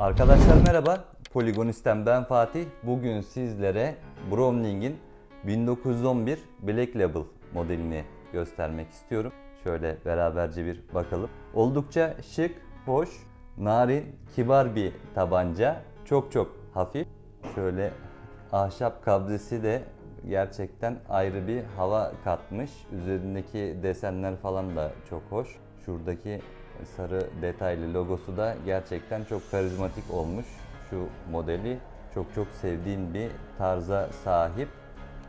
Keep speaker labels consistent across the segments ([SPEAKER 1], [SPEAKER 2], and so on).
[SPEAKER 1] Arkadaşlar merhaba. Poligonistten ben Fatih. Bugün sizlere Browning'in 1911 Black Label modelini göstermek istiyorum. Şöyle beraberce bir bakalım. Oldukça şık, hoş, narin, kibar bir tabanca. Çok çok hafif. Şöyle ahşap kabzesi de gerçekten ayrı bir hava katmış. Üzerindeki desenler falan da çok hoş. Şuradaki sarı detaylı logosu da gerçekten çok karizmatik olmuş. Şu modeli çok çok sevdiğim bir tarza sahip.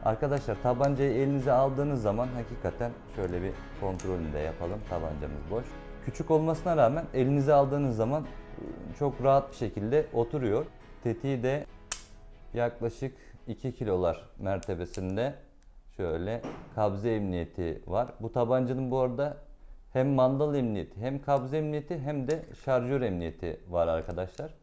[SPEAKER 1] Arkadaşlar tabancayı elinize aldığınız zaman hakikaten şöyle bir kontrolünü de yapalım. Tabancamız boş. Küçük olmasına rağmen elinize aldığınız zaman çok rahat bir şekilde oturuyor. Tetiği de yaklaşık 2 kilolar mertebesinde şöyle kabze emniyeti var. Bu tabancanın bu arada hem mandal emniyeti hem kabze emniyeti hem de şarjör emniyeti var arkadaşlar.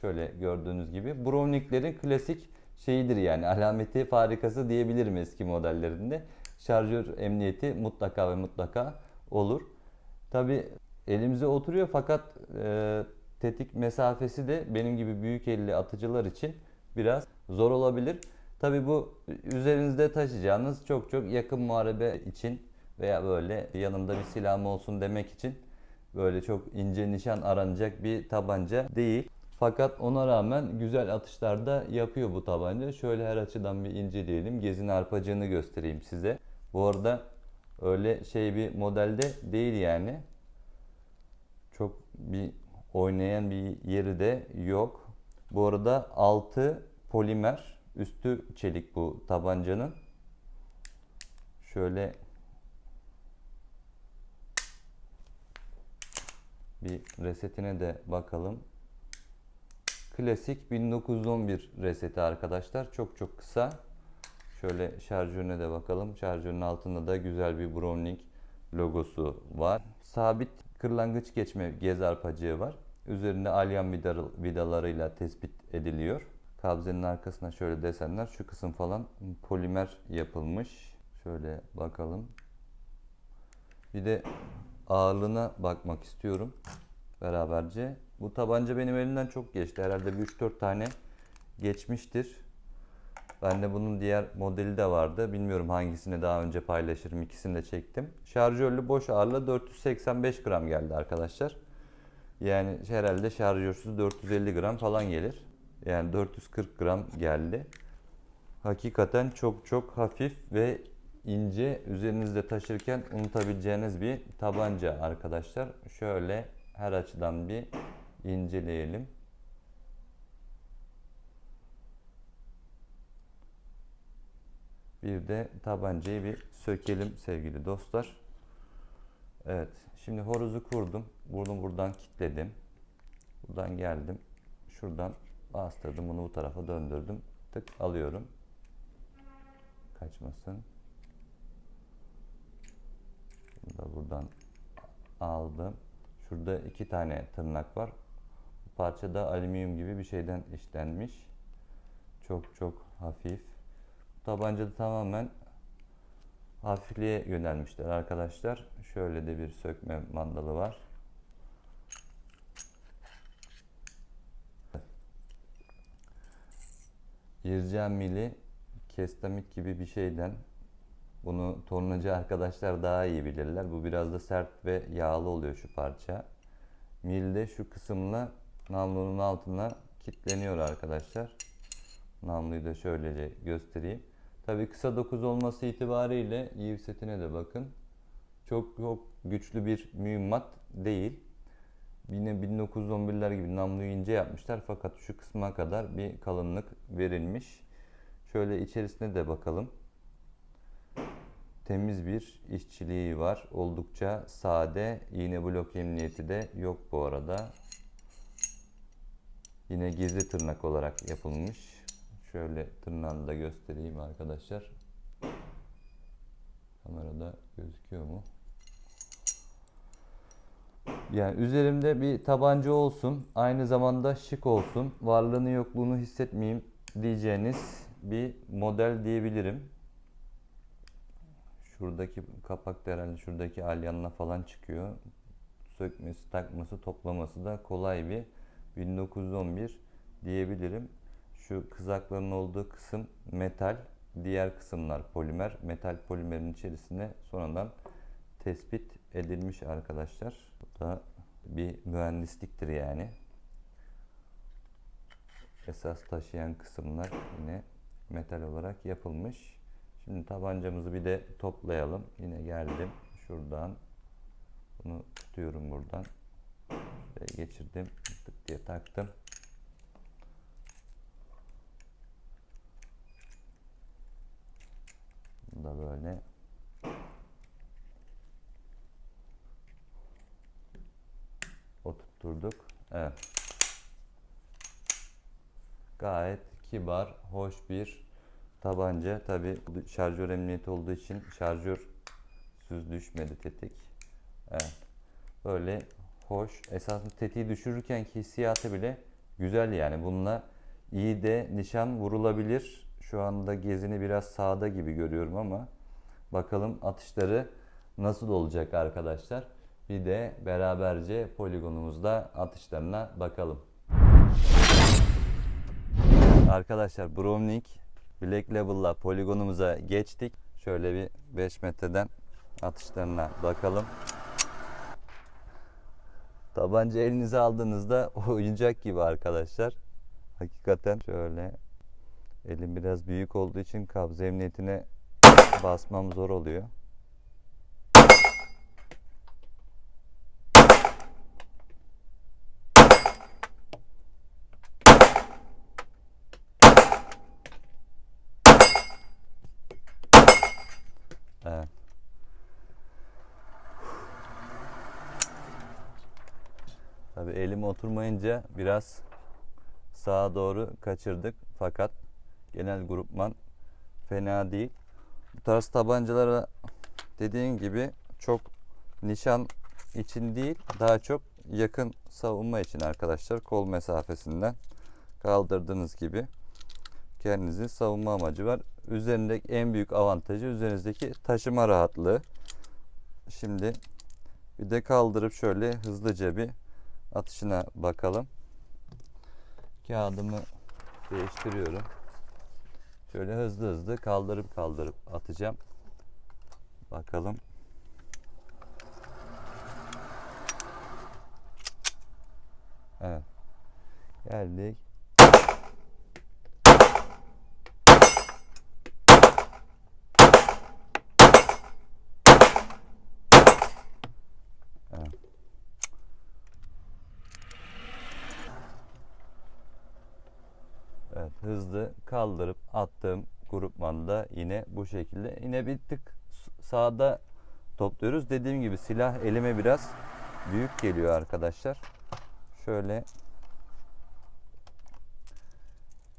[SPEAKER 1] Şöyle gördüğünüz gibi Browning'lerin klasik şeyidir yani alameti farikası diyebilirim eski modellerinde. Şarjör emniyeti mutlaka ve mutlaka olur. Tabi elimize oturuyor fakat e, tetik mesafesi de benim gibi büyük elli atıcılar için biraz zor olabilir. Tabi bu üzerinizde taşıyacağınız çok çok yakın muharebe için veya böyle yanımda bir silahım olsun demek için böyle çok ince nişan aranacak bir tabanca değil. Fakat ona rağmen güzel atışlar da yapıyor bu tabanca. Şöyle her açıdan bir inceleyelim. Gezin arpacığını göstereyim size. Bu arada öyle şey bir modelde değil yani. Çok bir oynayan bir yeri de yok. Bu arada altı polimer, üstü çelik bu tabancanın. Şöyle bir resetine de bakalım. Klasik 1911 reseti arkadaşlar. Çok çok kısa. Şöyle şarjörüne de bakalım. Şarjörün altında da güzel bir Browning logosu var. Sabit kırlangıç geçme gez arpacığı var. Üzerinde alyan vidal- vidalarıyla tespit ediliyor. Kabzenin arkasına şöyle desenler. Şu kısım falan polimer yapılmış. Şöyle bakalım. Bir de ağırlığına bakmak istiyorum beraberce. Bu tabanca benim elimden çok geçti. Herhalde bir 3-4 tane geçmiştir. Bende bunun diğer modeli de vardı. Bilmiyorum hangisini daha önce paylaşırım. İkisini de çektim. Şarjörlü boş ağırlığı 485 gram geldi arkadaşlar. Yani herhalde şarjörsüz 450 gram falan gelir. Yani 440 gram geldi. Hakikaten çok çok hafif ve ince üzerinizde taşırken unutabileceğiniz bir tabanca arkadaşlar. Şöyle her açıdan bir inceleyelim. Bir de tabancayı bir sökelim sevgili dostlar. Evet. Şimdi horozu kurdum. Bunu buradan kilitledim. Buradan geldim. Şuradan bastırdım. Bunu bu tarafa döndürdüm. Tık alıyorum. Kaçmasın. Da buradan aldım. Şurada iki tane tırnak var. Bu parça da alüminyum gibi bir şeyden işlenmiş. Çok çok hafif. Tabancada tamamen hafifliğe yönelmişler arkadaşlar. Şöyle de bir sökme mandalı var. Yircen mili kestamit gibi bir şeyden bunu tornacı arkadaşlar daha iyi bilirler. Bu biraz da sert ve yağlı oluyor şu parça. Milde şu kısımla namlunun altına kilitleniyor arkadaşlar. Namluyu da şöylece göstereyim. Tabii kısa dokuz olması itibariyle yiv setine de bakın. Çok çok güçlü bir mühimmat değil. Yine 1911'ler gibi namluyu ince yapmışlar fakat şu kısma kadar bir kalınlık verilmiş. Şöyle içerisine de bakalım temiz bir işçiliği var. Oldukça sade. İğne blok emniyeti de yok bu arada. Yine gizli tırnak olarak yapılmış. Şöyle tırnağını da göstereyim arkadaşlar. Kamerada gözüküyor mu? Yani üzerimde bir tabanca olsun, aynı zamanda şık olsun, varlığını yokluğunu hissetmeyeyim diyeceğiniz bir model diyebilirim. Şuradaki kapak da herhalde şuradaki alyanla falan çıkıyor. Sökmesi, takması, toplaması da kolay bir 1911 diyebilirim. Şu kızakların olduğu kısım metal, diğer kısımlar polimer. Metal polimerin içerisine sonradan tespit edilmiş arkadaşlar. Bu da bir mühendisliktir yani. Esas taşıyan kısımlar yine metal olarak yapılmış. Şimdi tabancamızı bir de toplayalım. Yine geldim şuradan. Bunu tutuyorum buradan. Şöyle geçirdim. Tık diye taktım. Bunu da böyle oturtturduk. Evet. Gayet kibar, hoş bir tabanca. Tabi şarjör emniyeti olduğu için şarjör süz düşmedi tetik. Evet. Böyle hoş. Esasında tetiği düşürürken hissiyatı bile güzel yani. Bununla iyi de nişan vurulabilir. Şu anda gezini biraz sağda gibi görüyorum ama bakalım atışları nasıl olacak arkadaşlar. Bir de beraberce poligonumuzda atışlarına bakalım. Arkadaşlar Browning Black Label'la poligonumuza geçtik. Şöyle bir 5 metreden atışlarına bakalım. Tabanca elinize aldığınızda oyuncak gibi arkadaşlar. Hakikaten şöyle elim biraz büyük olduğu için kabz emniyetine basmam zor oluyor. Evet. Tabii elim oturmayınca biraz sağa doğru kaçırdık fakat genel grupman fena değil. Bu tarz tabancalara dediğim gibi çok nişan için değil daha çok yakın savunma için arkadaşlar kol mesafesinden kaldırdığınız gibi kendinizi savunma amacı var. Üzerindeki en büyük avantajı üzerinizdeki taşıma rahatlığı. Şimdi bir de kaldırıp şöyle hızlıca bir atışına bakalım. Kağıdımı değiştiriyorum. Şöyle hızlı hızlı kaldırıp kaldırıp atacağım. Bakalım. Evet. Geldik. Hızlı kaldırıp attığım grupmanda yine bu şekilde. Yine bir tık sağda topluyoruz. Dediğim gibi silah elime biraz büyük geliyor arkadaşlar. Şöyle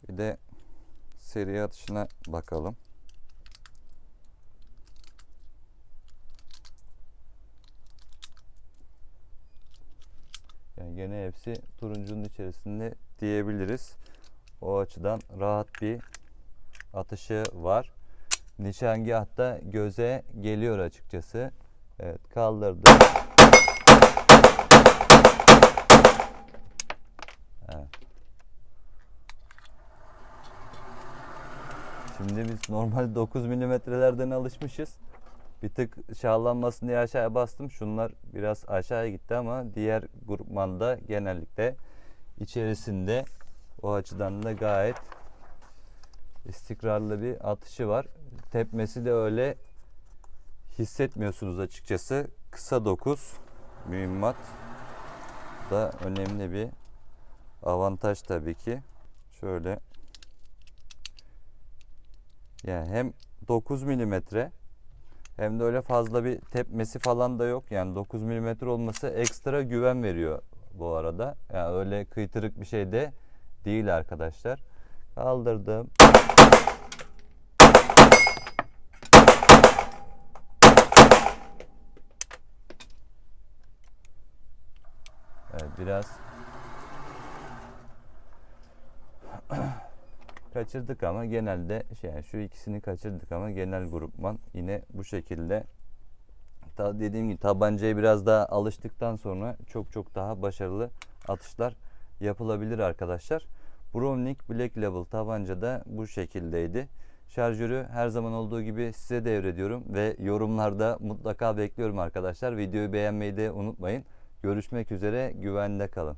[SPEAKER 1] bir de seri atışına bakalım. Yani gene hepsi turuncunun içerisinde diyebiliriz. O açıdan rahat bir atışı var. Nişangahta göze geliyor açıkçası. Evet kaldırdım. Evet. Şimdi biz normal 9 milimetrelerden alışmışız. Bir tık şahlanmasın diye aşağıya bastım. Şunlar biraz aşağıya gitti ama diğer grupmanda genellikle içerisinde o açıdan da gayet istikrarlı bir atışı var. Tepmesi de öyle hissetmiyorsunuz açıkçası. Kısa 9 mühimmat da önemli bir avantaj tabii ki. Şöyle yani hem 9 milimetre hem de öyle fazla bir tepmesi falan da yok. Yani 9 milimetre olması ekstra güven veriyor bu arada. Yani öyle kıytırık bir şey de değil arkadaşlar. Kaldırdım. Evet biraz kaçırdık ama genelde şey yani şu ikisini kaçırdık ama genel grupman yine bu şekilde ta dediğim gibi tabancaya biraz daha alıştıktan sonra çok çok daha başarılı atışlar yapılabilir arkadaşlar. Browning Black Label tabanca da bu şekildeydi. Şarjörü her zaman olduğu gibi size devrediyorum ve yorumlarda mutlaka bekliyorum arkadaşlar. Videoyu beğenmeyi de unutmayın. Görüşmek üzere güvende kalın.